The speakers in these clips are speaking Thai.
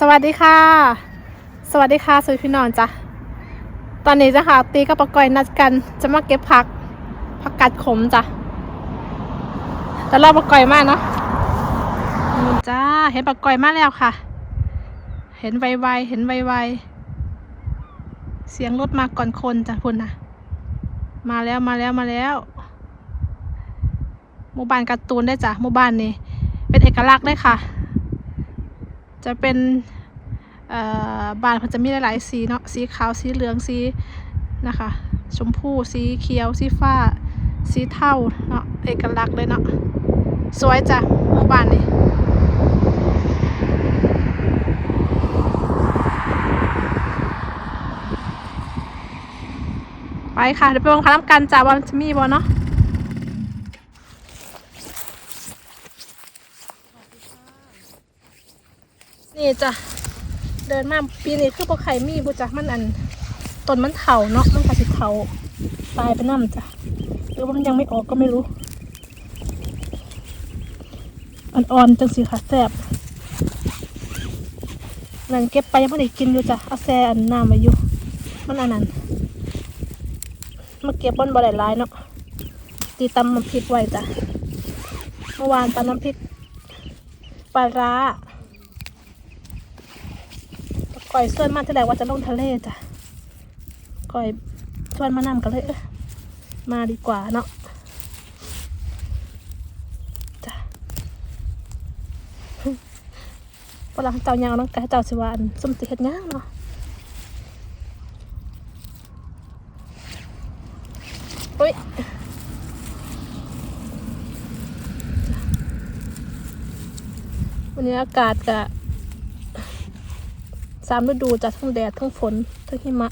สวัสดีค่ะ สวัสดีค่ะสุยพี่นอนจ้ะตอนนี้จ้ะค่ะตีกับปะกอยนัดกัน จะมาเก็บผักผักกัดขมจ้ะแล้วรอปะกอยมากเนาะนจ้าเห็นปะกอยมากแล้วค่ะ เห็นไวๆเห็นไวๆเสียงรถมาก่อนคนจ้ะคุณนนะมาแล้วมาแล้วมาแล้วหมู่บ้านการ์ตูนได้จ้ะหมู่บ้านนี้เป็นเอกลักษณ์ได้ค่ะ จะเป็นบานมันจะมีหลายๆสีเนาะสีขาวสีเหลืองสีนะคะชมพูสีเขียวสีฟ้า สีเทาเนาะเอกลักษณ์เลยเนาะสวยจ้ะหมู่บ้านนี้ไปค่ะเดี๋ยวไปวงคณะกันจ้าว่ามันจะมีบ่เนาะ นี่จ้ะเดินมาปีนี้คือพวกไข่มีบุจ้ะมันอันต้นมันเถาเนาะมันกระสิเถาตายไปน้ำจ้ะหรือว่ามันยังไม่ออกก็ไม่รู้อ่อนๆจังสิค่ะแซ่บนั่นเก็บไปยังไม่ได้กินอยู่จ้ะเอาแซ่อันน้ำมาอยู่มันอันนั้นมาเก็บบนบ่ได้หลายเนาะตีตำมันำพริกไว้จ้ะเมื่อวานตำน้ำพริกปลาร้า ก่อยส่วนมากที่แรกว่าจะลงทะเลจ้ะก่อยส่วนมานำกันเลยเออมาดีกว่าเนาะจ้ะพอหลังเจ้ายางน้องกายเจ้าสิวาอันส้มติเฮ็ดย่างเนาะอุ้ยวันนี้อากาศกะ สามฤดูจะทั้งแดดทั้งฝนทั้งหิมะ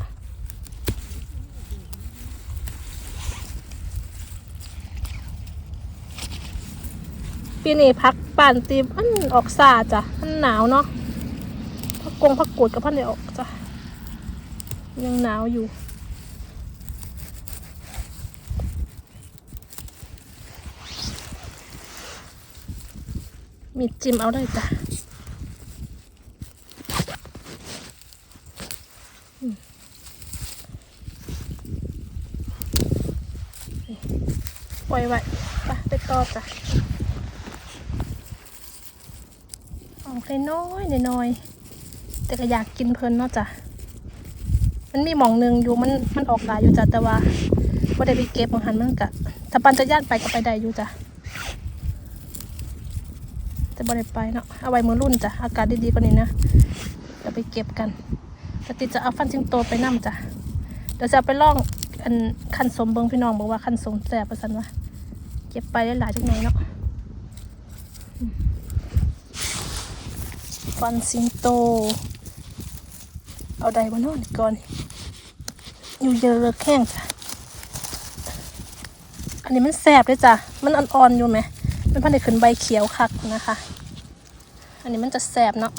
ปีนี้พักป่านตีมันออกซาจ้ะมันหนาวเนาะพักกงพักกูดกับพันได้ออกจ้ะยังหนาวอยู่มีจิ้มเอาได้จ้ะ ปล่อยไว้ไปไปต่อจ้ะออกน้อยๆน้อยแต่ก็อยากกินเพลินเนาะจ้ะมันมีหมองหนึ่งอยู่มันมันออกหลายอยู่จ้ะแต่ว่าบ่ได้ไปเก็บบางหันมันกะถ้าปันจะย่านไปก็ไปได้อยู่จ้ะแต่บ่ได้ไปเนาะเอาไว้มือรุ่นจ้ะอากาศดีๆกว่านี้นะเดี๋ยวไปเก็บกันแต่ติดจะเอาฟันจิงโตไปนั่มจ้ะเดี๋ยวจะไปล่องอันคันสมเบิงพี่น้องบอกว่าคันสมแสบประสันวะ เก็บไปได้หลายจังไหนเนาะฟันสิงโต เอาใดมานอนก่อนอยู่เยอะแข้งจ้ะอันนี้มันแสบเลยจ้ะ มันอ่อนๆอยู่ไหม มันพันได้ขึ้นใบเขียวคักนะคะ อันนี้มันจะแสบเนาะ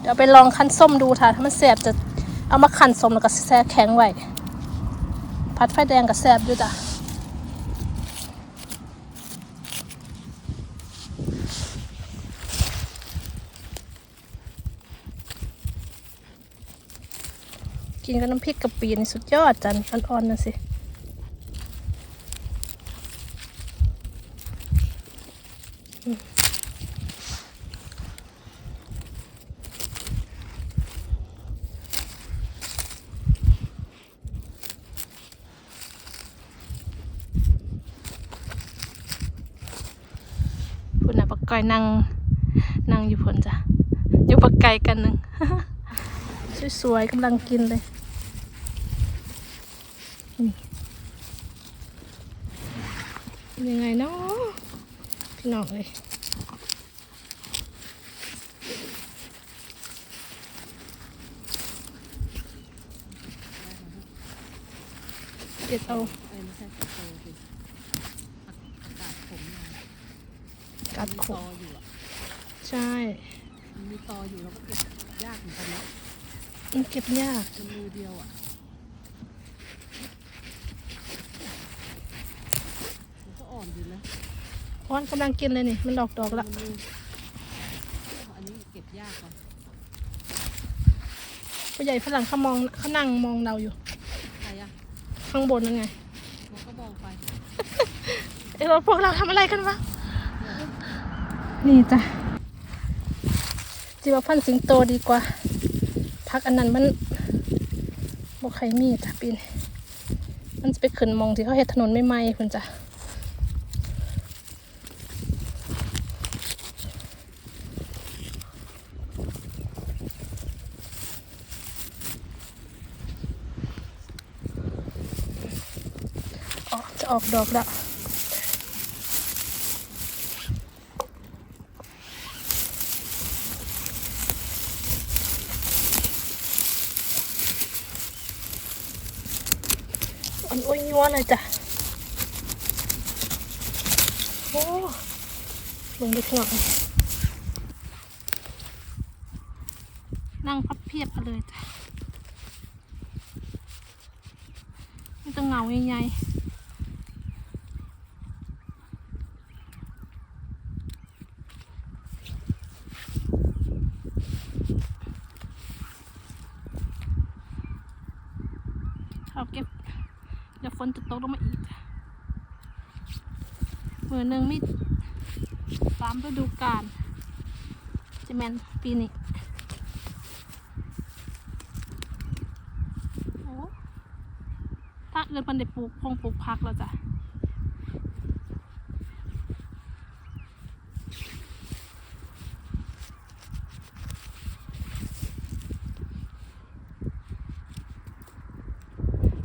เดี๋ยวไปลองคั้นส้มดูค่ะ ถ้ามันแสบจะ เอามาขันสมแล้วก็แช่แข็งไว้พัดไฟแดงกับแสบด้วยจ้ะกินกับน้ำพริกกะปินี่สุดยอดจันอ่อนๆนะสิ พุ่นน่ะปักก้อยนั่ง นั่งอยู่พุ่นจ้ะ อยู่ปักไก่กันหนึ่งสวยๆกำลังกินเลยนี่ยังไงเนาะพี่น้องเลยเด็ดเอาเออไม่ใช่กระโตสิอากาศผม มันเก็บยากมันมือเดียวอะมันก็อ่อนอยู่นะฮ้อนกำลังกินเลยนี่ มันดอกดอกละอันนี้เก็บยากกว่าผู้ใหญ่ฝรั่งเขามองเขานั่งมองเราอยู่ใครอะข้างบนนั่นไงมันก็มองไปเอ้ยเราพวกเราทำอะไรกันวะนี่จ้ะจีว่าพันธุ์สิงโตดีกว่า พักอันนั้นมันบกไข่มีจ้ะปีนมันจะไปขึ้นมองที่เขาเห็ดถนนไม่ไหมคุณจ้ะออกจะออกดอกแล้ว อันอ้วยยัว เลยจ้ะโอ้ลงไปข้างหลังนั่งพับเพียบกันเลยจ้ะไม่ต้องเหงาใหญ่ๆชอบเก็บ เดี๋ยวฝนจะตกลงมาอีกมื อหนึ่งมีสามฤดูกาลจะแมนปีนี้ถ้าเกิดมันได้ปลูกพงปลูกพักแล้วจ้ะ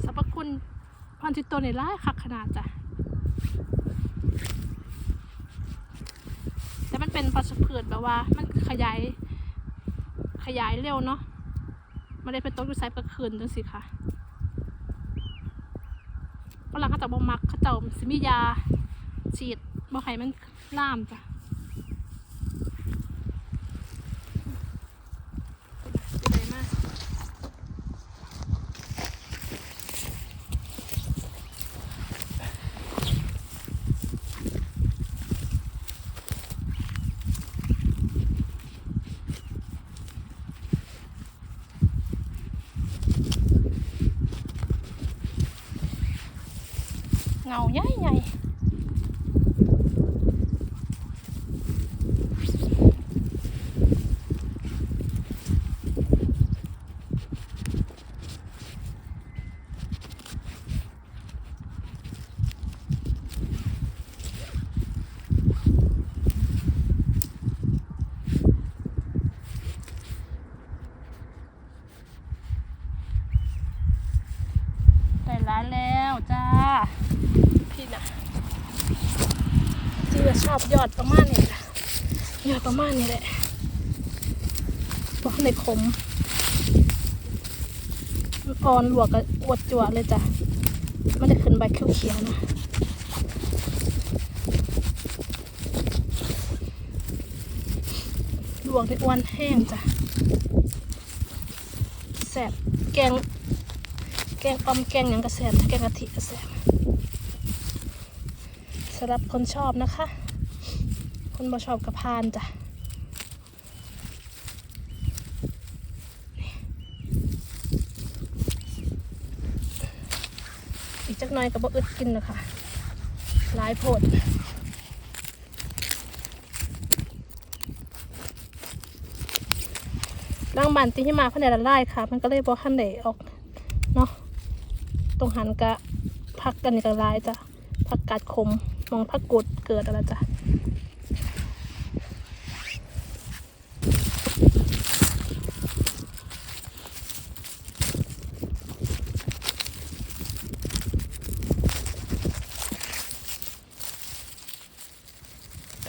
สรรพคุณพันธิโตในร้ายคักขนาดจ้ะ แต่มันเป็นปัสผืดแบบว่า มันขยาย ขยายเร็วเนาะไม่ได้เป็นต้นวิสัยประคืนจังสิค่ะฝรั่งเขาจะบ่มักเขาจะสิมียาฉีดบ่ให้มันล่ามจ้ะเป็นไงมาก เงาใหญ่ใหญ่ได้ร้านแล้วจ้า พี่นะจีว่าชอบ ยอดประมาณนี้แหละยอดประมาณนี้แหละบอกในขมมันอ่อนหลวกกับอวดจั่วเลยจ้ะมันจะขึ้นใบเขียวๆนะลวกในอ้วนแห้งจ้ะแสบแกง แกงออมแกงหยังกระแสบแกงกะทิกระแสบสำหรับคนชอบนะคะ คนบ่ชอบกระพานจ้ะอีกจักหน่อยก็บ่อึดกินนะคะหลายโพดร่างบานตีที่มาเพันเดละลายค่ะ มันก็เลยบ่ทันได้ออกเนาะตรงหันกะพักกันก็หลายจ้ะผักกาดขมมองผักกุดเกิดอะไรจ้ะ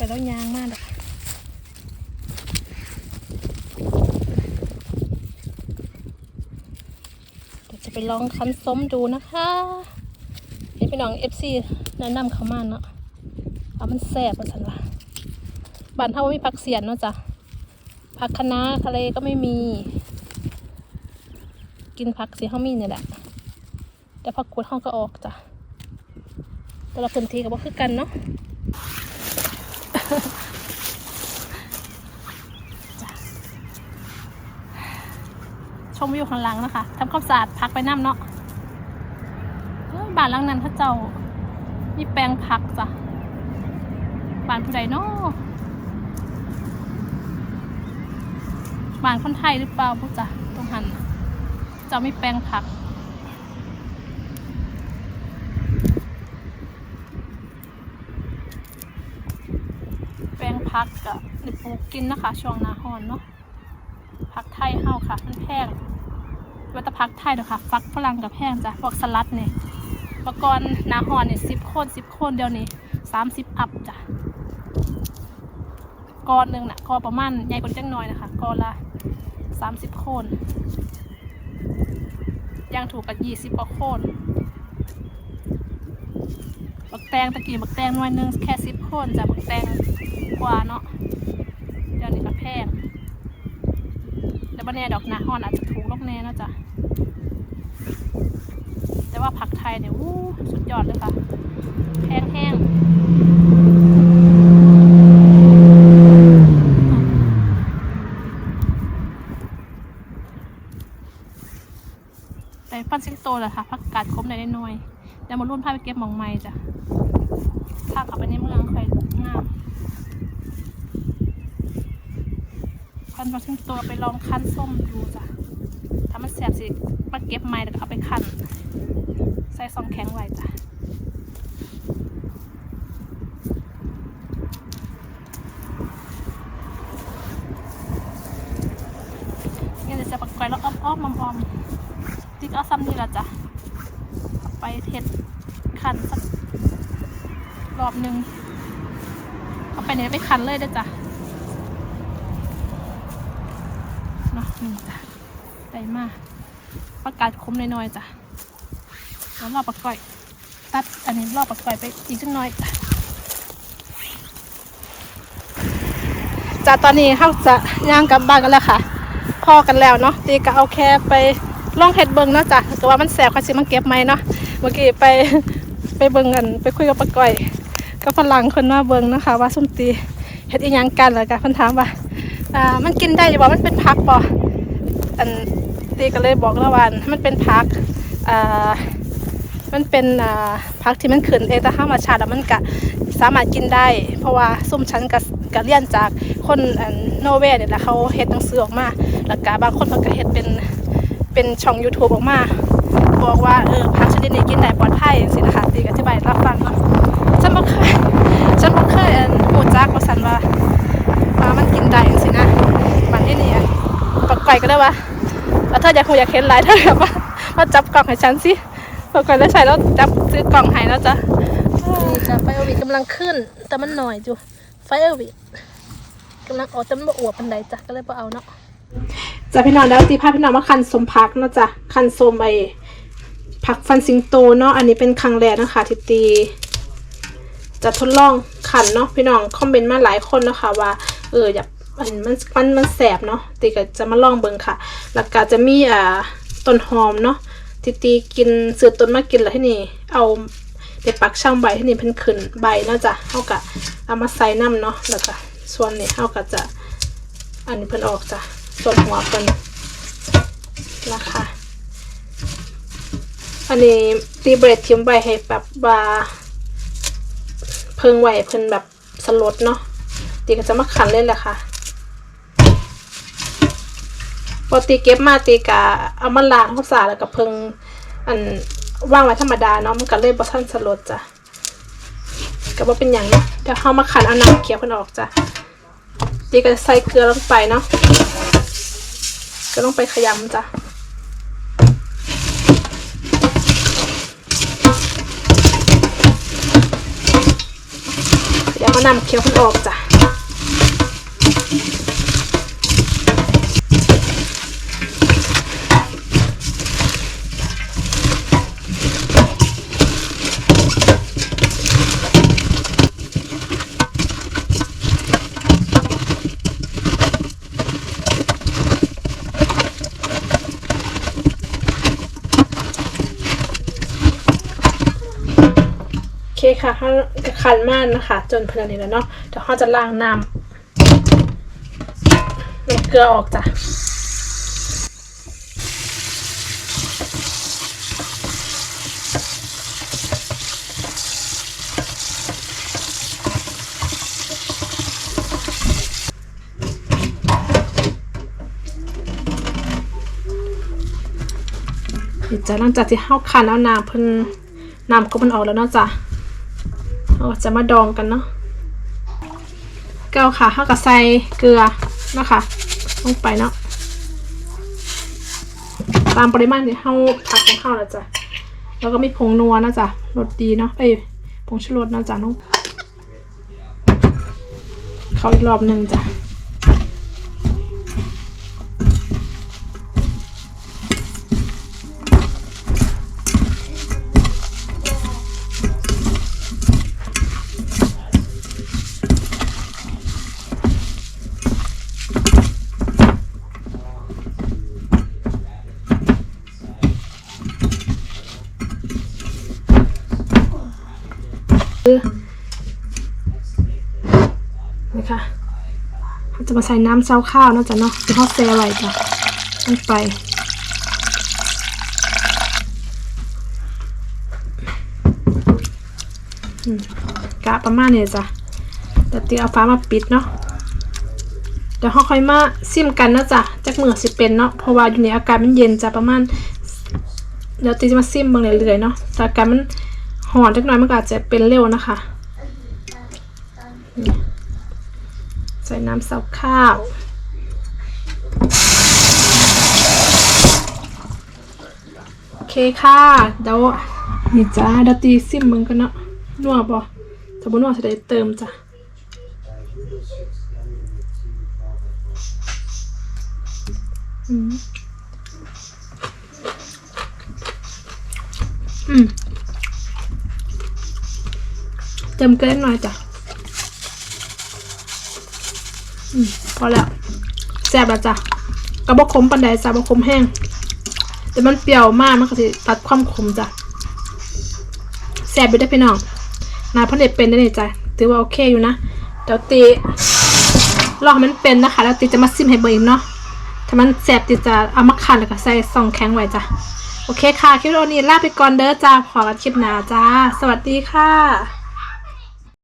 แล้วยางมากเลยจะไปลองคันส้มดูนะคะเห็นพี่น้องเอฟซีแนะนำเขามาเนาะเอามันแซ่บว่าสันว่าบ้านเฮาบ่มีผักเสียนเนาะจ้ะผักคะน้าทะเลก็ไม่มี กินผักสีเฮามีเนี่ยแหละ แต่ผักกูดเฮาก็ออกจ้ะแต่ละพื้นที่ก็บ่คือกันเนาะ ชมวิวข้างหลังนะคะทำความสะอาดพักไปน้ำเนาะบ้านหลังนั้นเขาเจ้ามีแปลงผักจ้ะบ้านผู้ใดเนาะบ้านคนไทยหรือเปล่าพวกจ้ะตรงหันน่ะเจ้ามีแปลงผัก แปลง พักกับในปลูกกินนะคะ ช่วงหนาฮอนเนาะพักไทยเฮาค่ะ มันแพงวัตพักไทยเด้อค่ะฟักฝรั่งกับแพงจ้ะพวกสลัดเนี่ยมื่อก่อนนาฮอนเนี่ยสิบคนสิบคนเดียวนี้สามสิบอัพจ้ะก้อนหนึ่งนะก็ประมาณใหญ่กว่าจังน้อยนะคะก้อนละสามสิบคนย่างถูกกับยี่สิบกว่าคนบักแตงตะกี้บักแตงหน่วยนึงแค่สิบคนจ้ะบักแตง กว่าเนาะเดี๋ยวนี้ก็แพงแต่บันนี้ดอกนาฮอนอาจจะถูกลงแน่นะจ้ะแต่ว่าผักไทยเนี่ยอู้สุดยอดเลยค่ะแพงแห้งแต่ฟันซิงโตเลยค่ะผักกาดคมในน้อยๆแล้วมารุ่นพาไปเก็บหมองไม้จ้ะทางกลับไปในเมืองค่อยงาม คันมาถึงตัวไปลองคั้นส้มดูจ้ะถ้ามันแสบสิมาเก็บไม้แล้วก็เอาไปคั้นใส่ซองแข็งไว้จ้ะเนี่ยจะปักไว้แล้วอ้อมอ้อมอมๆติ๊กเอาซ้ำนี่ละจ้ะไปเท็ดคั้นสักรอบหนึ่งเอาไปเนี่ยไปคันเลยเด้อจ้ะเนาะนี่จ้ะได้มากประ กาศคมน้อยๆจ้ะแล้วรอบประก่อย ตัดอันนี้รอบประก่อยไปอีกจังน้อยจ้ะจ้ะตอนนี้เขาจะย่างกลับบ้านกันแล้วค่ะ พอกันแล้วเนาะตีก็เอาแค่ไปล่องเห็ดเบิงเนาะจ้ะแต่ว่ามันแสบค่ะสิมันเก็บไหมเนาะเมื่อกี้ไปไปเบิงกัน ไปคุยกับปะก้อยกับฝรั่งคนมาเบิงนะคะ ว่าส้มตีเฮ็ดอีหยังกันแล้วกันเพิ่นถามว่าอ่ามันกินได้อยู่บ่มันเป็นผักบ่อัน ตีก็เลยบอกล้วว่ามันเป็นผักอ่ามันเป็นอ่าผักที่มันขึ้นเองตามธรรมชาติแล้วมันก็สามารถกินได้ เพราะว่าส้มฉันก็ก็เรียนจากคนโนเวย์เนี่ยแหละเขาเฮ็ดหนังสือออกมา แล้วก็บางคนเขาก็เฮ็ดเป็นเป็นช่อง YouTube ออกมา บอกว่าเออผักชนิดนี้กินได้ปลอดภัยสินะคะตีก็อธิบายให้รับฟังเนาะฉันบ่เคยฉันบ่เคยอันหูจักว่าสันว่าว่ามันกินได้สินะมันที่นี่อันปกไก่ก็ได้ว่า แล้วเธออยากหูอยากเห็นหลายเธอแบบว่ามาจับกล่องให้ฉันสิปกไก่แล้วใส่แล้วจับซื้อกล่องให้แล้วจ้ะนี่จ้ะไฟโอวิกำลังขึ้น แต่มันหน่อยจูไฟโอวิกำลังออกแต่มันบ่อวบปันใดจ้ะก็เลยบ่เอาเนาะจ้ะพี่น้องแล้วตีภาพพี่น้องมาคันสมพักเนาะจ้ะคันสมไอผักฟันสิงโตเนาะอันนี้เป็นครั้งแรกนะคะที่ตีจะทดลองขันเนาะพี่น้องคอมเมนต์มาหลายคนนะคะว่าเอออยาก มันมันมันมันแสบเนาะตีก็จะมาลองเบิ่งค่ะแล้วก็จะมีอ่าต้นหอมเนาะที่ตีกินเสือต้นมากินแล้วที่นี่ เอาไปปักช่างใบที่นี่เพิ่นขึ้นใบเนาะจ้ะเฮาก็เอามาใส่น้ำเนาะแล้วก็ส่วนนี้เฮาก็จะ อันนี้เพิ่นออกจ้ะส่วนหัวเพิ่นนะคะอันนี้ตีเบรดทิมไว้ให้แบบว่าเพิ่งไหวเพิ่นแบบสลดเนาะตีก็จะมาขันเลยแหละค่ะ พอตีเก็บมาตีกะเอามาล้างข้าวสารแล้วก็เพิงอันว่างไว้ธรรมดาเนาะมันก็เลยบ่ทันสลดจ้ะก็บ่าเป็นอย่างเนาะเดี๋ยวเฮามาขันเอาน้ำเคี่ยวเพิ่นออกจ้ะตีก็จะใส่เกลือลงไปเนาะก็ต้องไปขยำจ้ะเดี๋ยวก็นำเคี้ยวมันออกจ้ะ คค่ะเขาคันมากนะคะ จนเพนันนี้แล้วเนาะเดี๋ยวเขาจะล้างน้ำน้ำเกลือออกจ้ะเดี๋ยวจะหลังจากที่เข้าคันเอาน้ำเพิ่นน้ำก็มันออกแล้วเนาะจ้ะ เราจะมาดองกันเนาะเกาค่ะเข้ากับใส่เกลือเนาะคะลงไปเนาะตามปริมาณที่เข้าผักของข้าวนะจ้ะแล้วก็มีผงนัวนะจ๊ะรสดีเนาะเอ้ยผงชูรสนะจ้ะน้องเข้าอีกรอบหนึ่งจ้ะ นี่ค่ะเราจะมาใส่น้ำเช้าข้าวเนาะจ๊ะเนาะที่ทอดแซ่ไว้จ้ะลงไปอืมกะประมาณนี้จ้ะแต่ตีเอาฟ้ามาปิดเนาะเดี๋ยวเราค่อยมาซิมกันเนาะจ้ะจากเมือสิเป็นเนาะเพราะว่าอยู่ในอากาศมันเย็นจ้ะประมาณเดี๋ยวตีจะมาซิมเบิ่งเรื่อยๆเนาะแต่อากาศมัน หอนจักหน่อยมันก็อาจจะเป็นเร็วนะคะ ใส่น้ำซับข้าว โอเคค่ะเดี๋ยวนี่จ้าเดี๋ยวตีซิมมึงกันเนาะนัวบ่ถ้าบ่นัวจะได้เติมจ้ะอืมอืม เติมเกลือหน่อยจ้ะอืมพอแล้วแซ่บแล้วจ้ะกระบอกขมปันไดจ้ะบะขมแห้ง แต่มันเปรี้ยวมากมันก็จะตัดความขมจ้ะแซ่บไปได้พี่น้องนายพ่อเด็ดเป็นได้เลยจ้ะถือว่าโอเคอยู่นะเดี๋ยวตีลองให้มันเป็นนะคะ แล้วตีจะมาซิมให้เบอร์อีกเนาะถ้ามันแซ่บตีจะเอามาคันแล้วก็ใส่ซองแข็งไว้จ้ะโอเคค่ะ คลิปวิดีโอนี้ลาไปก่อนเด้อจ้าพอกันคลิปหน้าจ้า สวัสดีค่ะ